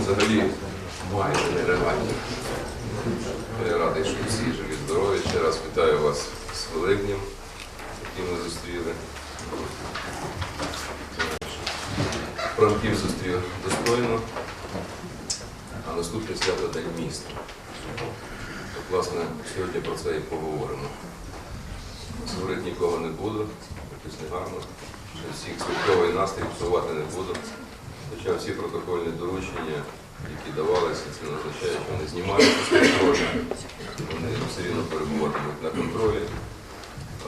взагалі має нереально. Я радий, що всі живі, здорові. Ще раз вітаю вас з Великднем, який ми зустріли. Франків зустрів достойно, а наступне свято День міста. От, власне, сьогодні про це і поговоримо. Говорити нікого не буду, якось негарно. Всіх святковий настрій псувати не буду. Хоча всі протокольні доручення, які давалися, це не означає, що вони знімаються з контролю. Вони все рівно перебуватимуть на контролі.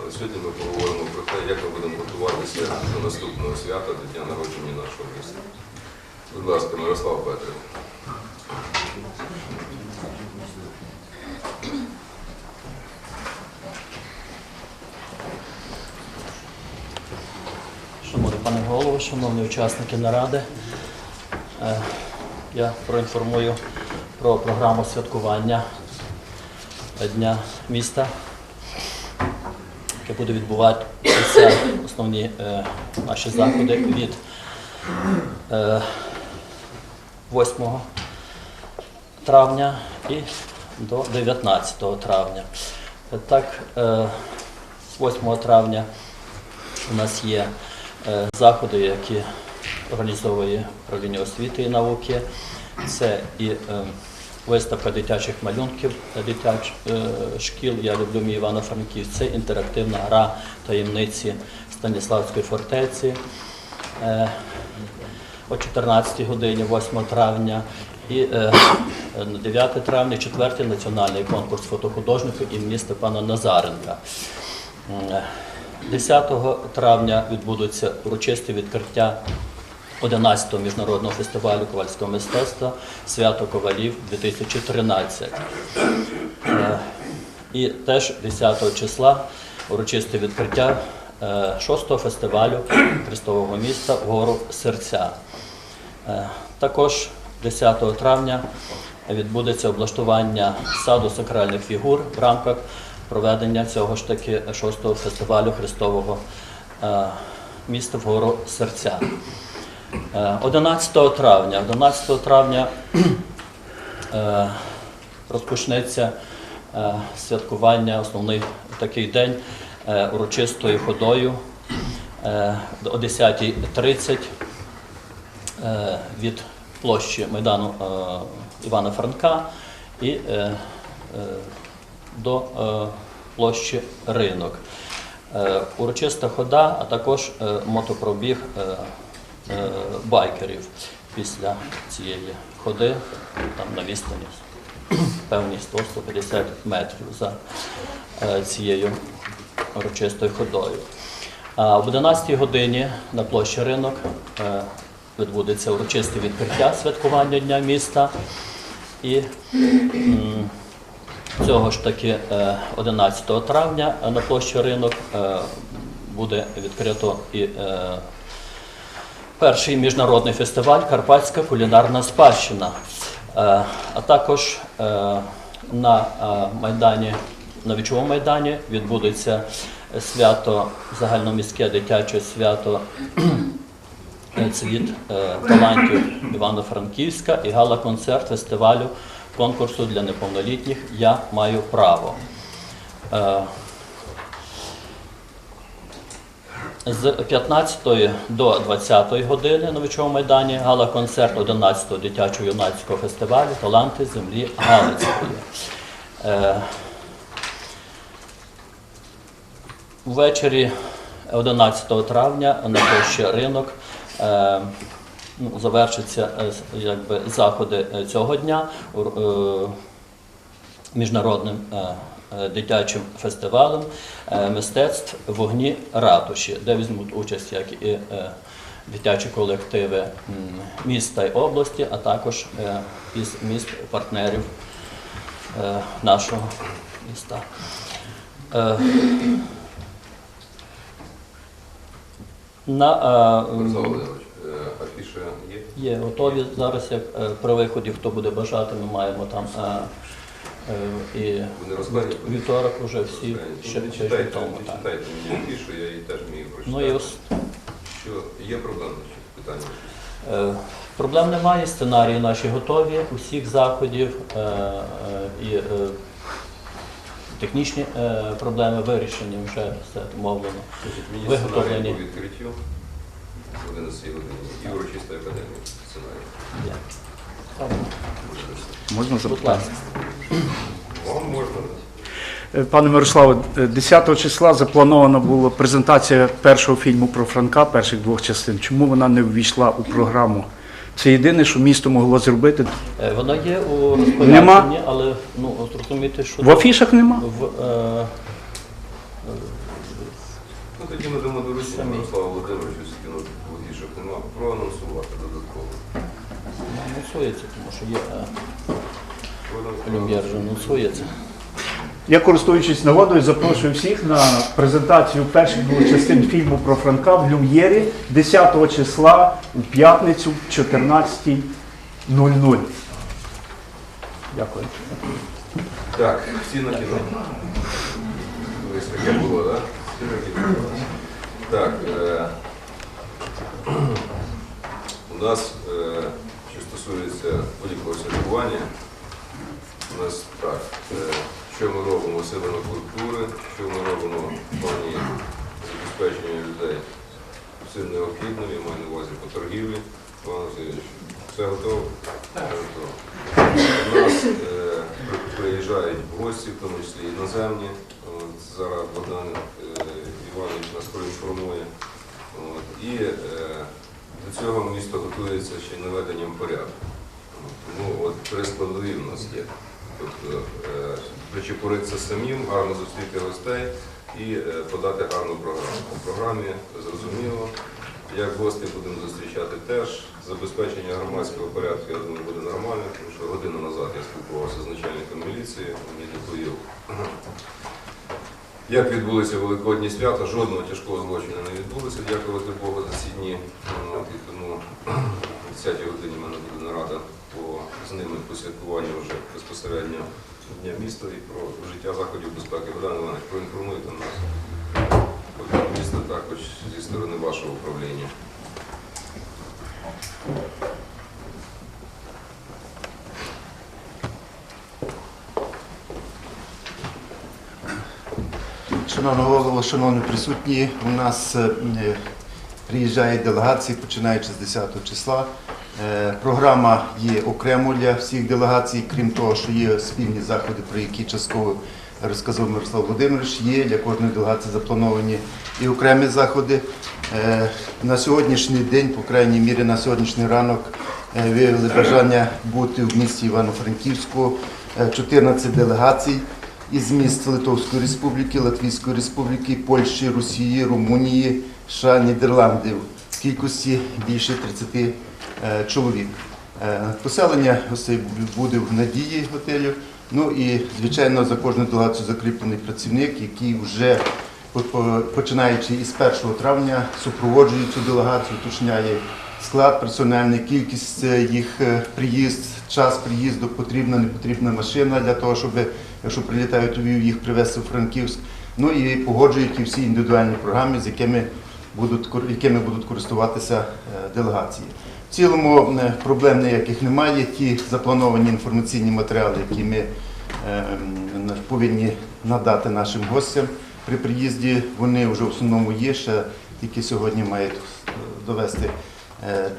Але сьогодні ми поговоримо про те, як ми будемо готуватися до наступного свята, до дня народження нашого міста. Будь ласка, Мирослав Петрик. Шановний пане голово, шановні учасники наради, я проінформую про програму святкування Дня міста, яке буде відбуватися основні е, наші заходи від е, 8 травня і до 19 травня. Так, е, 8 травня у нас є е, заходи, які організовує управління освіти і науки. Це і е, виставка дитячих малюнків та дитяч е, шкіл. Я люблю мій Івано-Франків. Це інтерактивна гра таємниці Станіславської фортеці. Е, о 14 годині, 8 травня. І на 9 травня, 4 національний конкурс фотохудожників імені Степана Назаренка. 10 травня відбудуться урочисті відкриття 11-го міжнародного фестивалю ковальського мистецтва Свято Ковалів 2013. Е, І теж 10 числа урочисте відкриття 6-го фестивалю Христового міста Вгору серця. Е, Також 10 травня відбудеться облаштування саду сакральних фігур в рамках проведення цього ж таки 6-го фестивалю Христового е, міста Вгору серця. Е, 11 травня. 11 травня е, розпочнеться е, святкування, основний такий день е, урочистою ходою е, о 10.30 е, від площі Майдану е, Івана Франка і е, е, до е, площі Ринок. Е, Урочиста хода, а також е, мотопробіг е, е, байкерів після цієї ходи, там на відстані певні 100-150 метрів за е, цією урочистою ходою. А об 11 годині на площі ринок е, відбудеться урочисте відкриття святкування Дня міста. І цього ж таки е, 11 травня на площі ринок е, буде відкрито і е, перший міжнародний фестиваль Карпатська кулінарна спадщина. Е, А також е, на е, майдані, на вічовому майдані відбудеться свято, загальноміське дитяче свято цвіт талантів Івано-Франківська і гала-концерт фестивалю конкурсу для неповнолітніх Я маю право. Е, З 15 до 20 години на Вічовому майдані гала-концерт 11-го дитячо-юнацького фестивалю Таланти землі Галицької. Е, Ввечері 11 травня на площі ринок е, ну, завершаться е, якби, заходи е, цього дня е, міжнародним е, е, дитячим фестивалем е, мистецтв вогні ратуші, де візьмуть участь як і дитячі колективи м, міста й області, а також із міст партнерів нашого міста. На, афіша є? Є готові зараз, як при виході, хто буде бажати, ми маємо там і Вони вівторок вже всі ще не читайте, не читайте мені афішу, я її теж вмію прочитати. Ну і ось Що є проблеми питання? е, проблем немає, сценарії наші готові, усіх заходів е, е, і е, технічні е, проблеми вирішені, вже все домовлено. Виготовлені. по відкриттю в 11 годині і урочиста академія сценарій. Можна запитати? Е, Пане Мирославе, е, 10 числа запланована була презентація першого фільму про Франка, перших двох частин. Чому вона не ввійшла у програму? Це єдине, що місто могло зробити. Е, Воно є у розпорядженні, Нема? але ну, зрозуміти, що В афішах нема. в, е, Ну тоді ми дамо доручення. Мирославу Володимировичу, скинути водішок нема, проанонсувати додатково. тому що є. Люм'єр вже анонсується. Я, користуючись нагодою, запрошую всіх на презентацію перших двох частин фільму про Франка в Люм'єрі 10 числа у п'ятницю в 14.00. Дякую. Так, всі на кіно. Колись таке було, так? Так. Е, у нас, е, стосується будь-якого святкування, у нас так, е, що ми робимо силами культури, що ми робимо в плані забезпечення людей всім необхідним, я маю на увазі по торгівлі. Васильович, все готово? Все готово. У нас е, приїжджають гості, в тому числі іноземні. От, зараз Богдан е, Іванович нас проінформує. От, і е, до цього місто готується ще наведенням порядку. Тому от три складові в нас є. Тобто е, причепуритися самим, гарно зустріти гостей і е, подати гарну програму. По програмі зрозуміло, як гості будемо зустрічати теж. Забезпечення громадського порядку, я думаю, буде нормально, тому що годину назад я спілкувався з начальником міліції, він доповів, як відбулися великодні свята, жодного тяжкого злочину не відбулося, дякувати Богу за ці дні. Ну, і тому о 10 годині в мене буде нарада по, з ними по святкуванню вже безпосередньо Дня міста і про життя заходів безпеки. Богдан Іванович, проінформуйте нас. Про місто також зі сторони вашого управління. Шановний голово, шановні присутні, у нас е, е, приїжджають делегації, починаючи з 10 числа. Е, Програма є окремо для всіх делегацій, крім того, що є спільні заходи, про які частково розказав Мирослав Володимирович. Є для кожної делегації заплановані і окремі заходи. На сьогоднішній день, по крайній мірі, на сьогоднішній ранок виявили бажання бути в місті Івано-Франківську е, 14 делегацій із міст Литовської Республіки, Латвійської Республіки, Польщі, Росії, Румунії, США, Нідерландів в кількості більше 30 е, чоловік. Е, Поселення гостей буде в надії готелю. Ну і, звичайно, за кожну делегацію закріплений працівник, який вже по- по- починаючи із 1 травня супроводжує цю делегацію, уточняє склад персональний, кількість е, їх приїзд, час приїзду, потрібна, не потрібна машина для того, щоб, якщо прилітають у Львів, їх привезти в Франківськ. Ну і погоджують і всі індивідуальні програми, з якими будуть, якими будуть користуватися е, делегації. В цілому е, проблем ніяких немає. Ті заплановані інформаційні матеріали, які ми е, повинні надати нашим гостям при приїзді, вони вже в основному є. Ще тільки сьогодні мають довести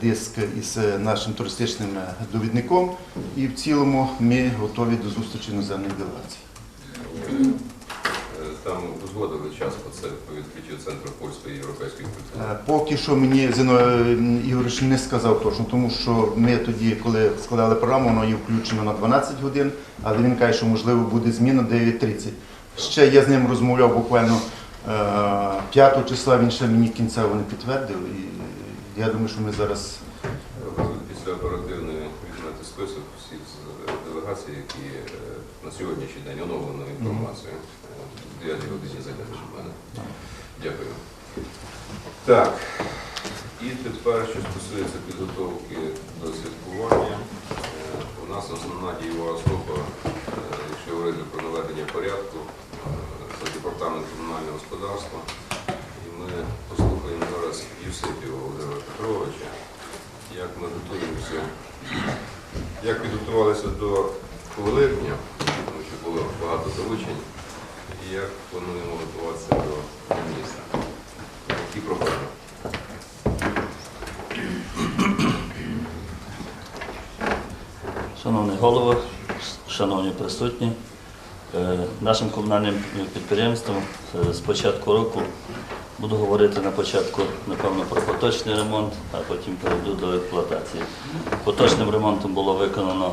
диск із е, нашим туристичним е, довідником. І в цілому ми готові до зустрічі іноземних делегацій. Е, Там узгодили час по це по відкриттю центру польської європейської культури. Е, Поки що мені Зіно Ігорович не сказав точно, тому що ми тоді, коли складали програму, воно є включено на 12 годин, але він каже, що можливо буде зміна 9.30. Ще я з ним розмовляв буквально е, 5 числа, він ще мені кінцево не підтвердив. І я думаю, що ми зараз Після оперативної візьмете список всіх делегацій, які е, на сьогоднішній день оновлену інформацію. Е, В 9 годині зайдете до мене. Дякую. Так. І тепер, що стосується підготовки до святкування, е, у нас основна дієва особа, е, якщо говорити про наведення порядку, е, це департамент комунального господарства. І ми послухаємо зараз Володимира Петровича, як ми готуємося, як підготувалися до Великдня, тому що було багато залучень, і як плануємо готуватися до міста. Які проблеми? Шановний голово, шановні присутні, нашим комунальним підприємством е, з початку року буду говорити на початку, напевно, про поточний ремонт, а потім перейду до експлуатації. Поточним ремонтом було виконано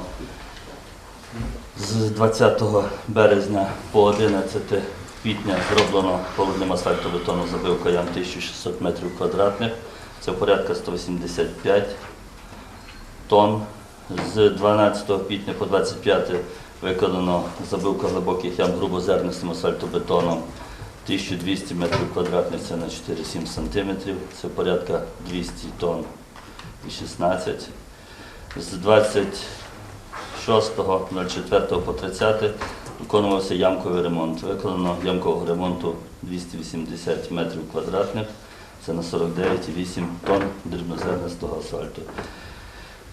з 20 березня по 11 квітня зроблено холодним асфальтобетоном забивка ям 1600 метрів квадратних. Це порядка 185 тонн. З 12 квітня по 25 виконано забивка глибоких ям грубозернистим асфальтобетоном 1200 метрів квадратних, це на 4,7 сантиметрів, це порядка 200 тонн і 16. З 26.04 по 30 виконувався ямковий ремонт. Виконано ямкового ремонту 280 метрів квадратних, це на 49,8 тонн дрібнозернистого асфальту.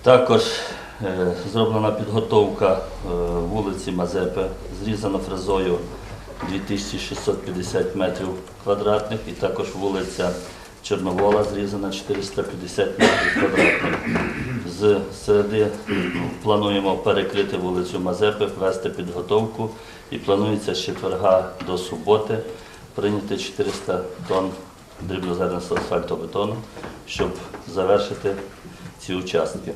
Також е, зроблена підготовка е, вулиці Мазепи, зрізано фрезою 2650 метрів квадратних і також вулиця Чорновола зрізана 450 метрів квадратних. З середи ну, плануємо перекрити вулицю Мазепи, ввести підготовку і планується з четверга до суботи прийняти 400 тонн дрібнозернистого асфальтобетону, щоб завершити ці участки.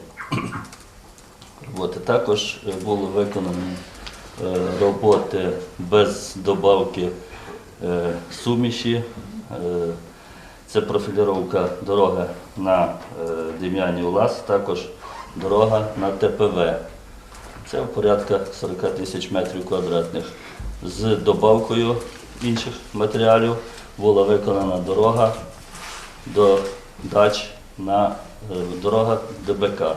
Роботи. Також е, були виконані е, роботи без добавки е, суміші. Це профіліровка дороги на Дем'яні Улас, також дорога на ТПВ. Це порядка 40 тисяч метрів квадратних. З добавкою інших матеріалів була виконана дорога до дач на дорога ДБК.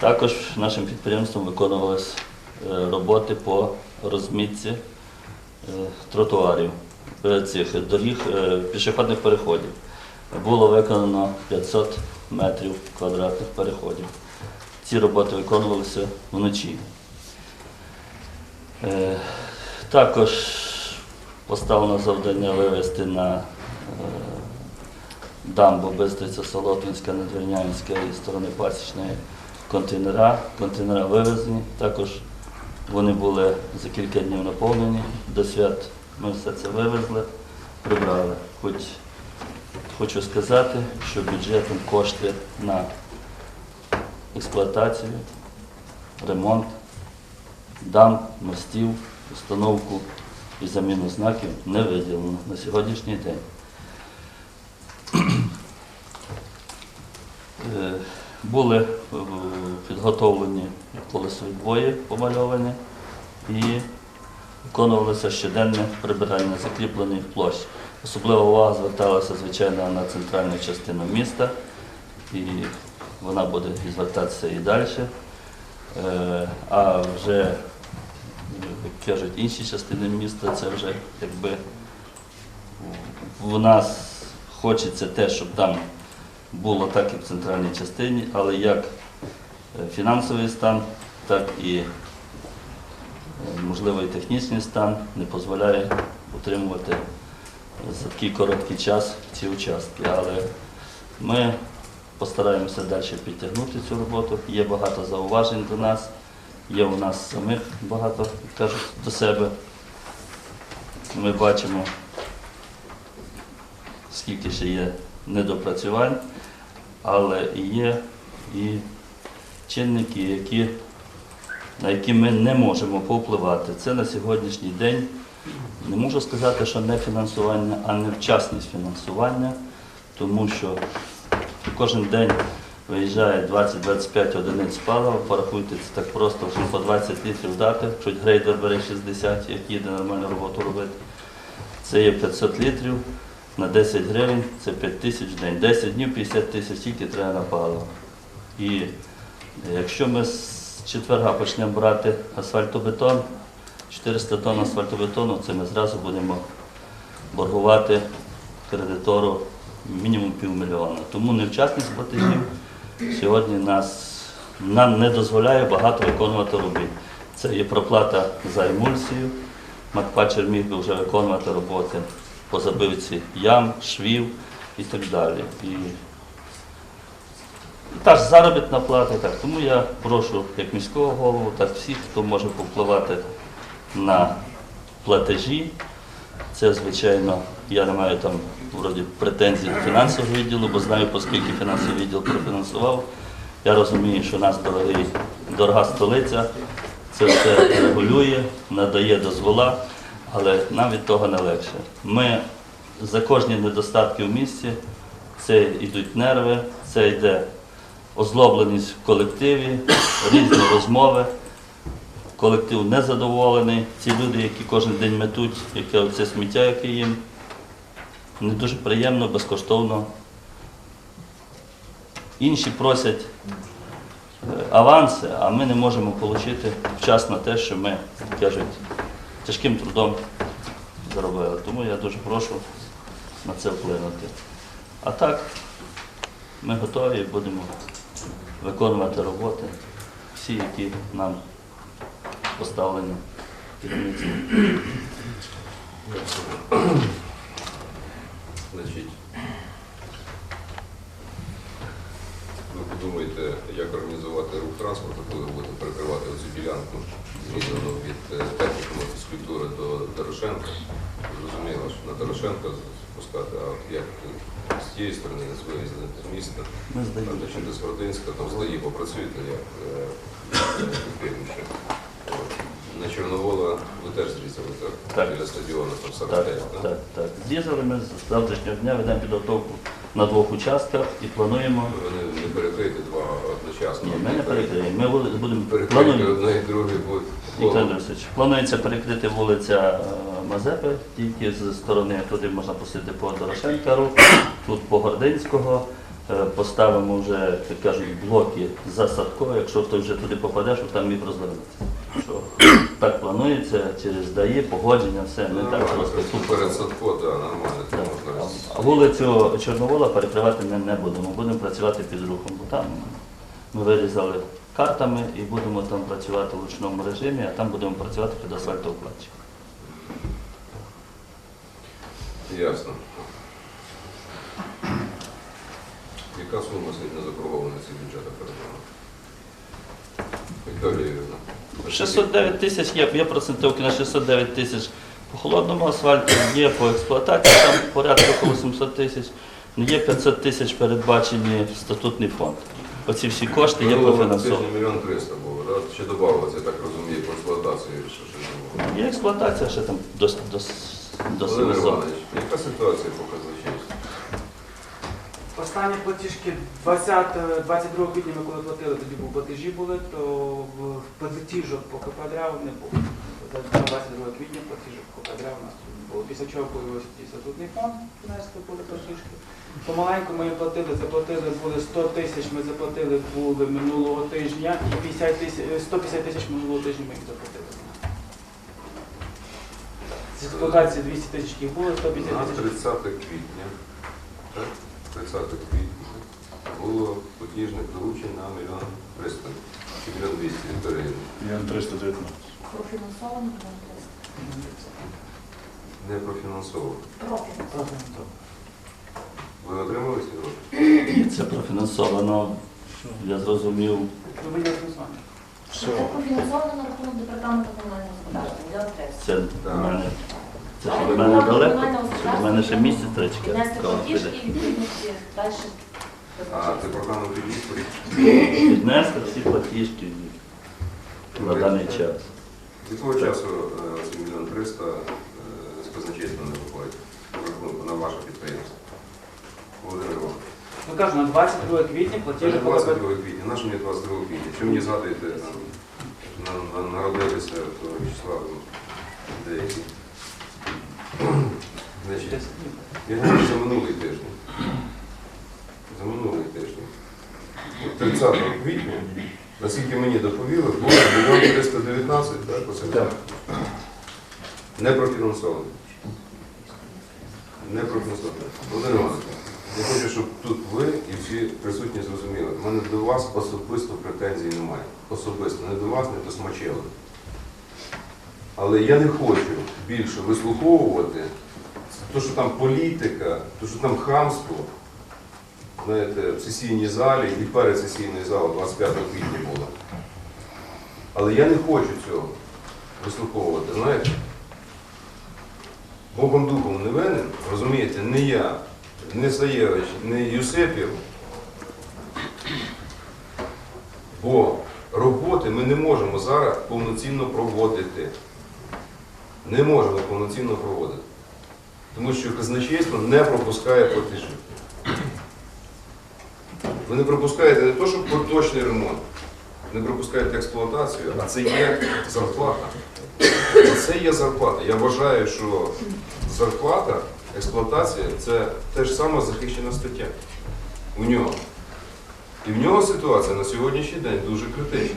Також нашим підприємством виконувалися е, роботи по розмітці е, тротуарів, е, цих доріг е, пішохідних переходів. Було виконано 500 метрів квадратних переходів. Ці роботи виконувалися вночі. Е, Також поставлено завдання вивести на е, дамбу Бистриця Солотвинська, Надвірнянська і сторони Пасічної контейнера. Контейнера вивезені. Також вони були за кілька днів наповнені. До свят ми все це вивезли, прибрали. Хоч хочу сказати, що бюджетом кошти на експлуатацію, ремонт дамб, мостів, установку і заміну знаків не виділено на сьогоднішній день. Е, Були е, підготовлені колесові двої помальовані і виконувалося щоденне прибирання закріплених площ. Особлива увага зверталася, звичайно, на центральну частину міста, і вона буде звертатися і далі. Е, А вже, як кажуть, інші частини міста, це вже якби в нас хочеться те, щоб там було так і в центральній частині, але як е, фінансовий стан, так і е, можливо і технічний стан не дозволяє утримувати за такий короткий час ці участки. Але ми постараємося далі підтягнути цю роботу. Є багато зауважень до нас, є у нас самих багато, кажуть, до себе. Ми бачимо, скільки ще є недопрацювань, але є і чинники, які, на які ми не можемо повпливати. Це на сьогоднішній день Не можу сказати, що не фінансування, а невчасність фінансування, тому що кожен день виїжджає 20-25 одиниць палива, порахуйте, це так просто, що по 20 літрів дати, хоч грейдер бере 60, як їде нормальну роботу робити. Це є 500 літрів на 10 гривень, це 5 тисяч в день. 10 днів 50 тисяч тільки треба на паливо. І якщо ми з четверга почнемо брати асфальтобетон, 400 тонн асфальтобетону, це ми зразу будемо боргувати кредитору мінімум півмільйона. Тому невчасність платежів сьогодні нас, нам не дозволяє багато виконувати робіт. Це є проплата за емульсію. Макпачер міг би вже виконувати роботи по забивці ям, швів і так далі. І та ж заробітна плата. Так. Тому я прошу як міського голову, так всіх, хто може повпливати на платежі. Це, звичайно, я не маю там вроді претензій до фінансового відділу, бо знаю, оскільки фінансовий відділ профінансував. Я розумію, що нас дорогий, дорога столиця, це все регулює, надає дозвола, але нам від того не легше. Ми за кожні недостатки в місті, це йдуть нерви, це йде озлобленість в колективі, різні розмови. Колектив незадоволений. Ці люди, які кожен день метуть, яке оце сміття, яке їм не дуже приємно, безкоштовно. Інші просять е, аванси, а ми не можемо отримати вчасно те, що ми, кажуть, тяжким трудом заробили. Тому я дуже прошу на це вплинути. А так, ми готові і будемо виконувати роботи, всі, які нам поставлені керівництвом. Значить, ви подумаєте, як організувати рух транспорту, коли ви будете перекривати оцю ділянку, зрізану від е, технікуму фізкультури до Дорошенка. Зрозуміло, що на Дорошенка спускати, а от як з тієї сторони, з виїзду з міста, Ми здаємо. там, Скоротинська, попрацюєте як е, ефективніше. На Чорновола ви теж зрізали, так? Так. Біля стадіону, там Так, так? так, так. Зрізали ми з завтрашнього дня ведемо підготовку на двох участках і плануємо. Ви не, не перекриєте два одночасно. Ні, ми не перекриємо. Ми вули- будемо Перекрити плануємо. одне і друге буде. Віктор Андрійович, планується перекрити вулиця е, Мазепи, тільки з сторони туди можна пустити по Дорошенка рух, тут по Гординського. Е, Поставимо вже, як кажуть, блоки за Садко, якщо хтось вже туди попаде, щоб там міг. Що так планується через ДАІ, погодження, все, не так просто. Тут перед садко, так, нормально, це Так. можна. А вулицю Чорновола перекривати ми не будемо, будемо працювати під рухом, бо там ми вирізали картами і будемо там працювати в ручному режимі, а там будемо працювати під асфальтоукладчиком. Ясно. Яка сума сьогодні запропонована цих бюджетах передана? 609 тисяч є, є процентовки на 609 тисяч по холодному асфальту, є по експлуатації, там порядку около 700 тисяч, ну, є 500 тисяч передбачені в статутний фонд. Оці всі кошти є Минулого профінансовані. мільйон триста було, так? Ще додавалося, я так розумію, по експлуатації, що не було. Є експлуатація ще там до, до, до Володимир 700. Іванович, яка ситуація по казначейству? Останні платіжки 20, 22 квітня ми коли платили, тоді були платежі були, то в платіжок по КПДРА не було. 22 квітня платіжок по КПДРА у нас не було. Після чого появився ті статутний фонд, внесли були платіжки. Помаленьку ми платили, заплатили були 100 тисяч, ми заплатили були минулого тижня і 50 тисяч, 150 тисяч минулого тижня ми їм заплатили. З експлуатації 200 тисяч їх було, 150 На тисяч. 30 квітня, так? 30 квітня було платіжних доручень на мільйон 300, чи мільйон 200 гривень. Мільйон 319. Профінансовано Не профінансовано. профінансовано. Ви отримали ці гроші? Це профінансовано, я зрозумів, Ну. Це профінансовано на рахунок департаменту комунального господарства. Мільйон це Так. Це від мене далеко, це від мене ще місяць далі. А ти програму відповідь? Віднести всі платіжки на даний час. Від того часу е, мільйон 300 е, казначейство не виходить на ваше підприємство. Володимир Іванович. Ну кажу, на 22 квітня Це платіжі 22 квітня. На що мені 22 квітня? Що мені згадуєте, народилися числа деякі. Значить, я говорю за минулий тиждень. За минулий тиждень. 30 квітня, наскільки мені доповіли, було 1 319, так? оце Так. Не профінансовано. Не профінансовано. Володимир Іванович, я хочу, щоб тут ви і всі присутні зрозуміли. У мене до вас особисто претензій немає. Особисто. Не до вас, не до Смачева. Але я не хочу більше вислуховувати то, що там політика, то, що там хамство, знаєте, в сесійній залі і перед сесійною залою 25 квітня було. Але я не хочу цього вислуховувати, знаєте. Богом Духом не винен, розумієте, не я, не Саєвич, не Юсипів. Бо роботи ми не можемо зараз повноцінно проводити. Не можемо повноцінно проводити. Тому що казначейство не пропускає платежі. Ви не пропускаєте не то, що поточний ремонт, не пропускаєте експлуатацію, а це є зарплата. Це є зарплата. Я вважаю, що зарплата, експлуатація це теж сама захищена стаття у нього. І в нього ситуація на сьогоднішній день дуже критична.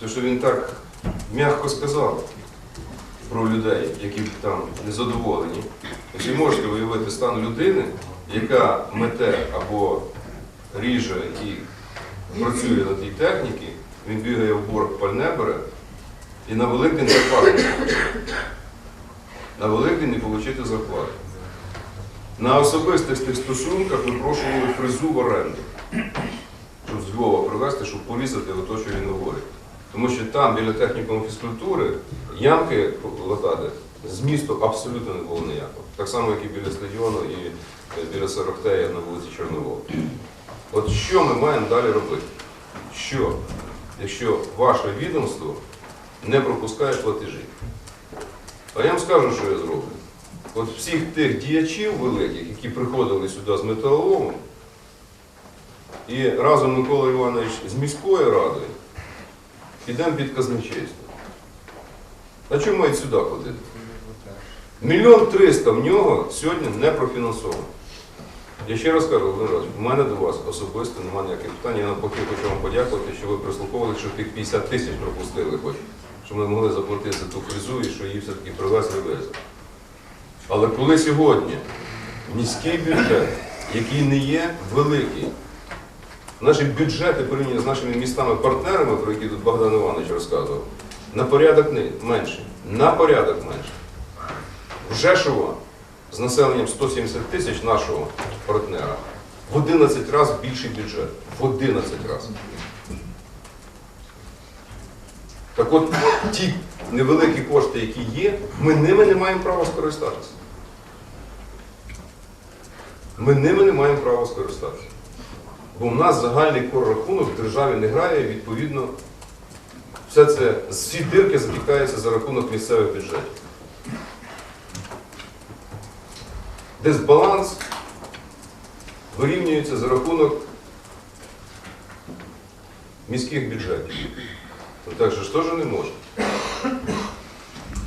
Тому що він так м'яко сказав про людей, які там незадоволені. Ви можете уявити стан людини, яка мете або ріже і працює на тій техніці, він бігає в борг пальне бере, і на Великдень зарплату. На Великдень не отримати зарплату. На особистих тих стосунках випрошували фрезу в оренду, щоб з Львова привезти, щоб порізати ото, що він говорить. Тому що там, біля технікуму фізкультури, ямки латати місту абсолютно не було ніякого. Так само, як і біля стадіону і е, біля Сорохтея на вулиці Чорновола. От що ми маємо далі робити? Що, якщо ваше відомство не пропускає платежі? А я вам скажу, що я зроблю. От всіх тих діячів великих, які приходили сюди з металоломом, і разом Микола Іванович з міською радою, підемо під казначейство. А чому мають сюди ходити? Мільйон триста в нього сьогодні не профінансовано. Я ще раз кажу, Володимир Іванович, у мене до вас особисто немає ніяких питань. Я навпаки хочу вам подякувати, що ви прислуховували, що тих 50 тисяч пропустили хоч, щоб ми могли заплатити за ту фрезу і що її все-таки привезли везли. Але коли сьогодні міський бюджет, який не є великий, наші бюджети порівняно з нашими містами-партнерами, про які тут Богдан Іванович розказував, на порядок не- менше. На порядок менше. В Жешово з населенням 170 тисяч нашого партнера в 11 разів більший бюджет. В 11 разів. Так от ті невеликі кошти, які є, ми ними не маємо права скористатися. Ми ними не маємо права скористатися. Бо в нас загальний коррахунок в державі не грає, відповідно, все це, всі дирки затікаються за рахунок місцевих бюджетів. Дисбаланс вирівнюється за рахунок міських бюджетів. Ну, Так що ж теж не можна.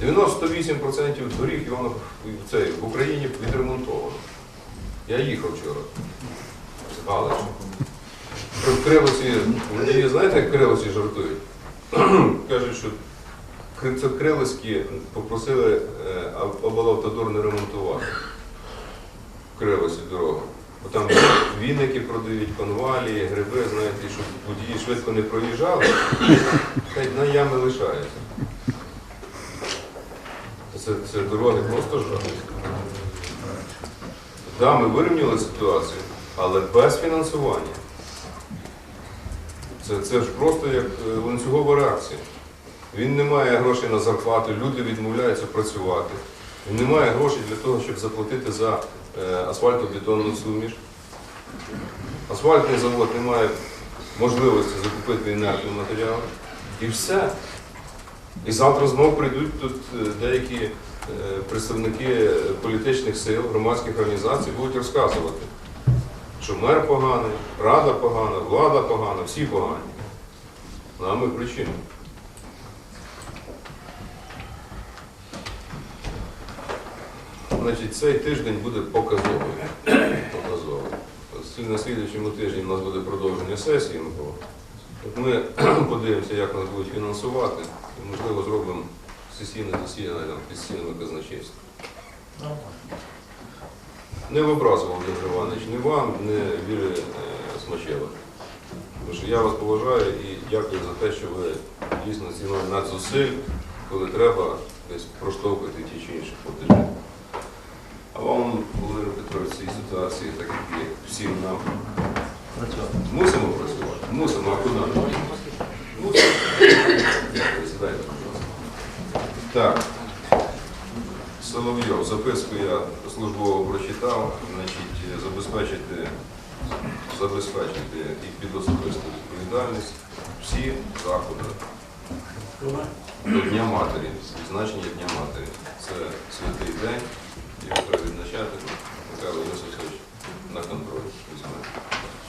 98% доріг в Україні відремонтовано. Я їхав вчора з В Кривоці, водії, знаєте, як Кривоці жартують? Кажуть, що це Кривоцькі попросили е, облавтодор не ремонтувати. В Кривоці дорогу. Бо там віники продають, конвалії, гриби, знаєте, щоб водії швидко не проїжджали, хай на ями лишаються. Це, це дороги просто жах. Да, ми вирівняли ситуацію, але без фінансування. Це, це ж просто як е, ланцюгова реакція. Він не має грошей на зарплату, люди відмовляються працювати. Він не має грошей для того, щоб заплатити за е, асфальтобетонну суміш. Асфальтний завод не має можливості закупити інертний матеріал. І все. І завтра знову прийдуть тут е, деякі представники політичних сил, громадських організацій, будуть розказувати, що мер поганий, рада погана, влада погана, всі погані. Ну, а ми причини. Значить, цей тиждень буде показовий. показовий. На слідчому тижні у нас буде продовження сесії. Ми подивимося, як нас будуть фінансувати, і, можливо, зробимо сесійне засідання під стінами казначейства. Не в образу, Володимир Іванович, ні вам, ні Вірі е, Смачева. Тому що я вас поважаю і дякую за те, що ви дійсно цінуєте надзусиль, коли треба десь проштовхувати ті чи інші платежі. А вам, Володимир Петрович, цій ситуації, так як і всім нам, мусимо працювати? Мусимо, а куди? Мусимо. Сідайте, будь ласка. Так. Соловйов, записку я службово прочитав, значить, забезпечити, забезпечити і під особисту відповідальність всі заходи до Дня Матері, відзначення Дня Матері. Це святий день, його треба відзначати. Михайло Йосифович на контроль.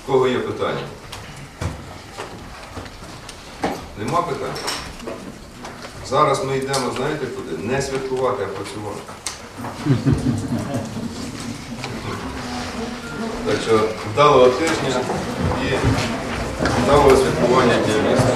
В кого є питання? Нема питань? Зараз ми йдемо, знаєте куди? Не святкувати, а працювати. Так що вдалого тижня і вдалого святкування Дня міста.